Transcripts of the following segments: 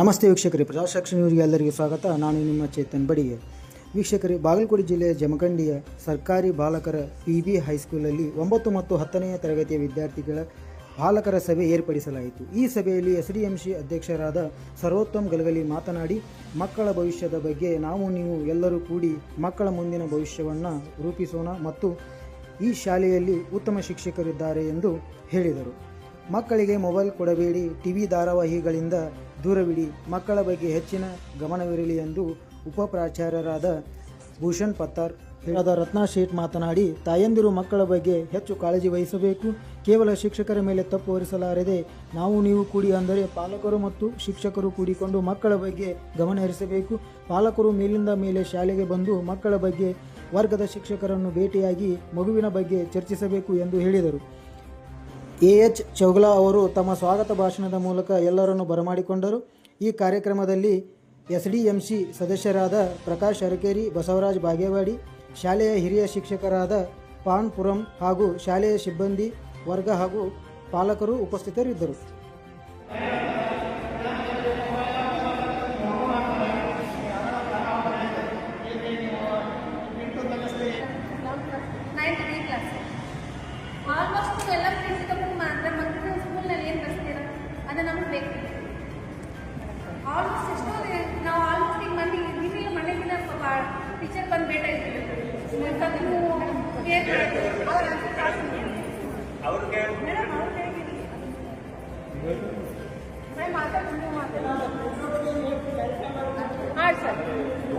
ನಮಸ್ತೆ ವೀಕ್ಷಕರೇ ಪ್ರಜಾಸಾಕ್ಷಿ ನ್ಯೂಸ್ಗೆ ಎಲ್ಲರಿಗೂ ಸ್ವಾಗತ. ನಾನು ನಿಮ್ಮ ಚೇತನ್ ಬಡಿಗೆ. ವೀಕ್ಷಕರೇ, ಬಾಗಲಕೋಟೆ ಜಿಲ್ಲೆಯ ಜಮಖಂಡಿಯ ಸರ್ಕಾರಿ ಬಾಲಕರ ಪಿ ಬಿ ಹೈಸ್ಕೂಲಲ್ಲಿ ಒಂಬತ್ತು ಮತ್ತು ಹತ್ತನೆಯ ತರಗತಿಯ ವಿದ್ಯಾರ್ಥಿಗಳ ಬಾಲಕರ ಸಭೆ ಏರ್ಪಡಿಸಲಾಯಿತು. ಈ ಸಭೆಯಲ್ಲಿ ಎಸ್ ಡಿ ಎಂ ಸಿ ಅಧ್ಯಕ್ಷರಾದ ಸರ್ವೋತ್ತಮ್ ಗಲಗಲಿ ಮಾತನಾಡಿ, ಮಕ್ಕಳ ಭವಿಷ್ಯದ ಬಗ್ಗೆ ನಾವು, ನೀವು ಎಲ್ಲರೂ ಕೂಡಿ ಮಕ್ಕಳ ಮುಂದಿನ ಭವಿಷ್ಯವನ್ನು ರೂಪಿಸೋಣ ಮತ್ತು ಈ ಶಾಲೆಯಲ್ಲಿ ಉತ್ತಮ ಶಿಕ್ಷಕರಿದ್ದಾರೆ ಎಂದು ಹೇಳಿದರು. ಮಕ್ಕಳಿಗೆ ಮೊಬೈಲ್ ಕೊಡಬೇಡಿ ಟಿವಿ ಧಾರಾವಾಹಿಗಳಿಂದ ದೂರವಿಡಿ. ಮಕ್ಕಳ ಬಗ್ಗೆ ಹೆಚ್ಚಿನ ಗಮನವಿರಲಿ ಎಂದು ಉಪ ಪ್ರಾಚಾರ್ಯರಾದ ಭೂಷಣ್ ಪತ್ತಾರ್ ಹೇಳದ ರತ್ನಾ ಶೇಟ್ ಮಾತನಾಡಿ, ತಾಯಂದಿರು ಮಕ್ಕಳ ಬಗ್ಗೆ ಹೆಚ್ಚು ಕಾಳಜಿ ವಹಿಸಬೇಕು. ಕೇವಲ ಶಿಕ್ಷಕರ ಮೇಲೆ ತಪ್ಪು ಹೊರಿಸಲಾರದೆ ನಾವು ನೀವು ಕೂಡಿ ಅಂದರೆ ಪಾಲಕರು ಮತ್ತು ಶಿಕ್ಷಕರು ಕೂಡಿಕೊಂಡು ಮಕ್ಕಳ ಬಗ್ಗೆ ಗಮನ ಹರಿಸಬೇಕು. ಪಾಲಕರು ಮೇಲಿಂದ ಮೇಲೆ ಶಾಲೆಗೆ ಬಂದು ಮಕ್ಕಳ ಬಗ್ಗೆ ವರ್ಗದ ಶಿಕ್ಷಕರನ್ನು ಭೇಟಿಯಾಗಿ ಮಗುವಿನ ಬಗ್ಗೆ ಚರ್ಚಿಸಬೇಕು ಎಂದು ಹೇಳಿದರು. ಎ ಎಚ್ ಚೌಗಲಾ ಅವರು ತಮ್ಮ ಸ್ವಾಗತ ಭಾಷಣದ ಮೂಲಕ ಎಲ್ಲರನ್ನು ಬರಮಾಡಿಕೊಂಡರು. ಈ ಕಾರ್ಯಕ್ರಮದಲ್ಲಿ ಎಸ್ ಡಿ ಎಂ ಸಿ ಸದಸ್ಯರಾದ ಪ್ರಕಾಶ್ ಅರಕೇರಿ ಬಸವರಾಜ್ ಬಾಗೇವಾಡಿ, ಶಾಲೆಯ ಹಿರಿಯ ಶಿಕ್ಷಕರಾದ ಪಾನ್ಪುರಂ ಹಾಗೂ ಶಾಲೆಯ ಸಿಬ್ಬಂದಿ, ವರ್ಗ ಹಾಗೂ ಪಾಲಕರು ಉಪಸ್ಥಿತರಿದ್ದರು.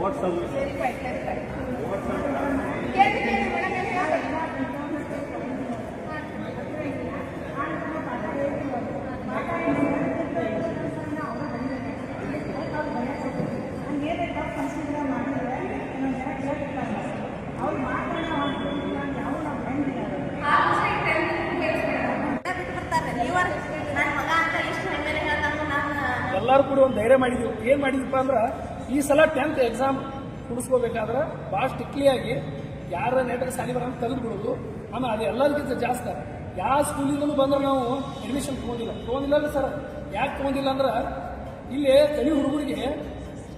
Not service. Verified, verified. ಎಲ್ಲರೂ ಕೂಡ ಒಂದು ಧೈರ್ಯ ಮಾಡಿದ್ವಿ. ಏನು ಮಾಡಿದ್ವಿಪ್ಪ ಅಂದ್ರೆ, ಈ ಸಲ ಟೆಂತ್ ಎಕ್ಸಾಮ್ ಕುಡಿಸ್ಕೋಬೇಕಾದ್ರೆ ಭಾಳ ಸ್ಟ್ರಿಕ್ಟ್ಲಿಯಾಗಿ ಯಾರ ನೆಟ್ಗೆ ಸಾಲಿ ಬರೋ ತೆಗೆದು ಬಿಡೋದು ಆಮೇಲೆ ಅದು ಎಲ್ಲದಕ್ಕಿಂತ ಜಾಸ್ತಿ ಯಾವ ಸ್ಕೂಲಿಂದಲೂ ಬಂದ್ರೆ ನಾವು ಅಡ್ಮಿಷನ್ ತೊಗೊಂಡಿಲ್ಲ. ತೊಗೊಂಡಿಲ್ಲ ಸರ್ ಯಾಕೆ ತೊಗೊಂಡಿಲ್ಲ ಅಂದ್ರೆ, ಇಲ್ಲಿ ಕಲಿ ಹುಡುಗರಿಗೆ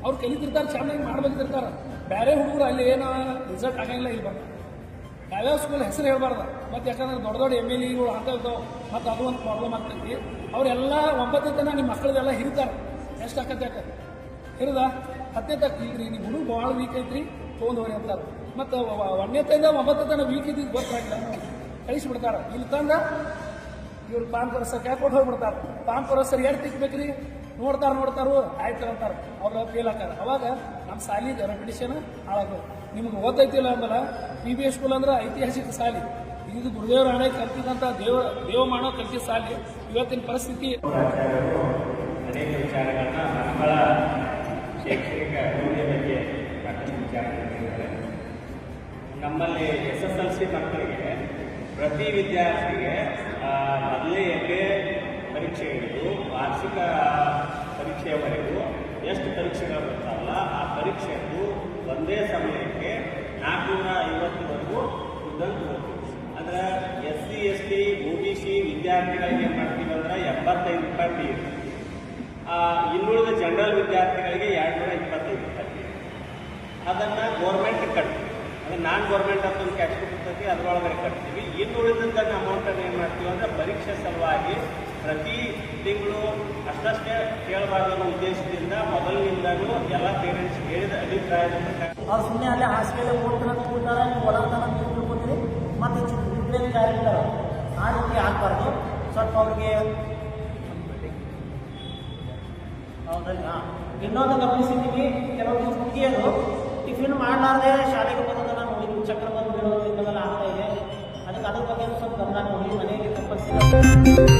ಅವ್ರು ಕಲಿತಿರ್ತಾರೆ ಚೆನ್ನಾಗಿ ಮಾಡ್ಬೇಕಿರ್ತಾರೆ. ಬೇರೆ ಹುಡುಗರು ಅಲ್ಲಿ ಏನು ರಿಸಲ್ಟ್ ಆಗಂಗಿಲ್ಲ ಇಲ್ಲಿ ಬಂದು. ಯಾವ್ಯಾವ ಸ್ಕೂಲ್ ಹೆಸರು ಹೇಳಬಾರ್ದು. ಮತ್ತೆ ಯಾಕಂದ್ರೆ ದೊಡ್ಡ ದೊಡ್ಡ ಎಂ ಎಲ್ ಎಗಳು ಅಂತ ಮತ್ತೆ ಅದು ಒಂದು ಪ್ರಾಬ್ಲಮ್ ಆಗ್ತೈತಿ. ಅವರೆಲ್ಲ ಒಂಬತ್ತನೇ ತನ ನಿಮ್ಮ ಮಕ್ಕಳದೆಲ್ಲ ಹಿರಿತಾರೆ. ಎಷ್ಟು ಆಕತ್ತೆ ಯಾಕೆ ಹಿರಿದ? ಹತ್ತನೇ ತಕ್ಕ ಇಲ್ರಿ ನಿಮ್ಮ ಹುಡುಗ ಭಾಳ ವೀಕ್ ಐತ್ರಿ. ತೊಗೊಂಡು ಹೋಗಿ ಅಂತಾರೆ. ಮತ್ತು ಒಂದನೇ ಒಂಬತ್ತನೇ ತನ ವೀಕ್ ಇದ್ದಿದ್ದು ಗೊತ್ತಾಗಿಲ್ಲ ಕಳಿಸಿಬಿಡ್ತಾರೆ. ಇಲ್ಲಿ ತಂದ ಇವ್ರು ಪಾನ್ ಪರಸ ಯಾಕೆ ಕೊಟ್ಟು ಹೋಗ್ಬಿಡ್ತಾರೆ. ಪಾನ್ ಪರಸರ್ ಎರಡು ತಿಕ್ಬೇಕ್ರಿ? ನೋಡ್ತಾರೆ, ನೋಡ್ತಾರು. ಆಯ್ತು ಅಂತಾರೆ. ಅವ್ರು ಫೇಲ್ ಆಗ್ತಾರೆ ಅವಾಗ ನಮ್ಮ ಸಾಲಿದ ರೆಪಿಟೇಷನ್ ಹಾಳಾಗೋದು ನಿಮ್ಗೆ ಓದೈತಿಲ್ಲ ಅಂದಲ್ಲ ಪಿ ಬಿ ಎಸ್ ಸ್ಕೂಲ್ ಅಂದ್ರೆ ಐತಿಹಾಸಿಕ ಸಾಲಿ. ಇದು ಗುರುದೇವರ ಹಣೆ ಕಲ್ತಿದಂಥ ದೇವ ದೇವ ಮಾಡೋ ಕಲ್ತಿದ್ದ ಸಾಲಿ. ಇವತ್ತಿನ ಪರಿಸ್ಥಿತಿ ಅನೇಕ ವಿಚಾರಗಳನ್ನ ವಿಚಾರ ನಮ್ಮಲ್ಲಿ ಎಸ್ ಎಸ್ ಎಲ್ ಸಿ ಮಕ್ಕಳಿಗೆ ಪ್ರತಿ ವಿದ್ಯಾರ್ಥಿಗೆ ಮೊದಲೇ ಮೊದಲನೇ ಎಕ್ಕೆ ಪರೀಕ್ಷೆ ಹಿಡಿದು ವಾರ್ಷಿಕ ಪರೀಕ್ಷೆಯವರೆಗೂ ಎಷ್ಟು ಪರೀಕ್ಷೆಗಳು ಬರ್ತಾವಲ್ಲ, ಆ ಪರೀಕ್ಷೆಗೂ ಒಂದೇ ಸಮಯಕ್ಕೆ ನಾಲ್ಕುನೂರ ಐವತ್ತರವರೆಗೂ ಉದ್ದಂತ ಹೋಗ್ತೀವಿ ಅಂದ್ರೆ S C, S T O B C ವಿದ್ಯಾರ್ಥಿಗಳಿಗೆ ಏನು ಮಾಡ್ತೀವಿ ಅಂದ್ರೆ ಎಪ್ಪತ್ತೈದು ರೂಪಾಯಿ ಫೀ ಇನ್ನುಳಿದ ಜನರಲ್ ವಿದ್ಯಾರ್ಥಿಗಳಿಗೆ ಎರಡು ನೂರ ಇಪ್ಪತ್ತೈದು ರೂಪಾಯಿ ಫೀ. ಅದನ್ನ ಗೌರ್ಮೆಂಟ್ ಕಟ್ತೀವಿ ಅಂದ್ರೆ ನಾನ್ ಗೌರ್ಮೆಂಟ್ ಅಂತ ಒಂದು ಕ್ಯಾಶ್ ಇರ್ತೈತಿ, ಅದರೊಳಗಡೆ ಕಟ್ತೀವಿ. ಇನ್ನುಳಿದಂಥ ಅಮೌಂಟನ್ನು ಏನು ಮಾಡ್ತೀವಿ ಅಂದ್ರೆ ಪರೀಕ್ಷೆ ಸಲುವಾಗಿ ಪ್ರತಿ ತಿಂಗಳು ಅಷ್ಟಷ್ಟೇ ಕೇಳಬಾರ್ದು ಅನ್ನೋ ಉದ್ದೇಶದಿಂದ ಮೊದಲಿನಿಂದಲೂ ಎಲ್ಲ ಪೇರೆಂಟ್ಸ್ ಹೇಳಿದ ಅಭಿಪ್ರಾಯದ ಅವ್ರು ಸುಮ್ಮನೆ ಅಲ್ಲೇ ಹಾಸ್ಟೆಲ್ ನೀವು ಒಳಗತನ ನೀವು ತಿಳ್ಕೊತೀರಿ ಮತ್ತು ಚಿತ್ರ ಕಾರ್ಯಕ್ರಮ ಆ ರೀತಿ ಆಗಬಾರ್ದು. ಸ್ವಲ್ಪ ಅವ್ರಿಗೆ ಇನ್ನೊಂದು ಗಮನಿಸಿದ್ದೀವಿ ಕೆಲವೊಂದು ಹುಡುಗಿಯರು ಟಿಫಿನ್ ಮಾಡಲಾರ್ದೆ ಶಾಲೆಗೆ ಬರೋದನ್ನ ನೋಡಿದ್ವಿ ಚಕ್ರ ಬಂದು ಬೀಳೋದು ಇಂಥವೆಲ್ಲ ಆಗ್ತಾ ಇದೆ. ಅದಕ್ಕೆ ಅದ್ರ ಬಗ್ಗೆ ಸ್ವಲ್ಪ ಗಮನ ನೋಡಿ ಮನೆಯಲ್ಲಿ ಕಂಪಲ್ಸರಿ